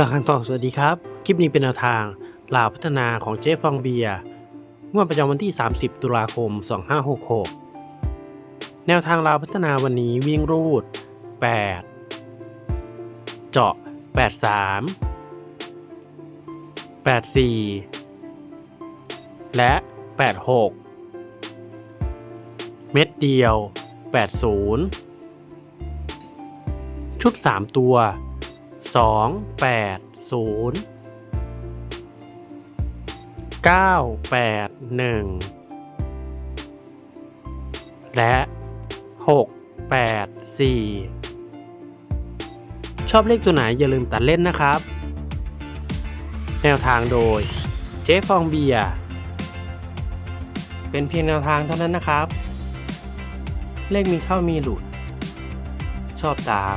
ราคังทองสวัสดีครับ คลิปนี้เป็นแนวทางลาวพัฒนาของเจ๊ฟองเบียร์งวดประจำวันที่ 30 ตุลาคม 2566 แนวทางลาวพัฒนาวันนี้วิ่งรูด 8 เจาะ 83 84 และ 86 เม็ดเดียว 80 ชุด 3 ตัว สองแปดศูนย์เก้าแปดหนึ่งและหกแปดสี่ชอบเลขตัวไหนอย่าลืมตัดเล่นนะครับ แนวทางโดยเจ๊ฟองเบียร์เป็นเพียงแนวทางเท่านั้นนะครับ เลขมีเข้ามีหลุด ชอบตาม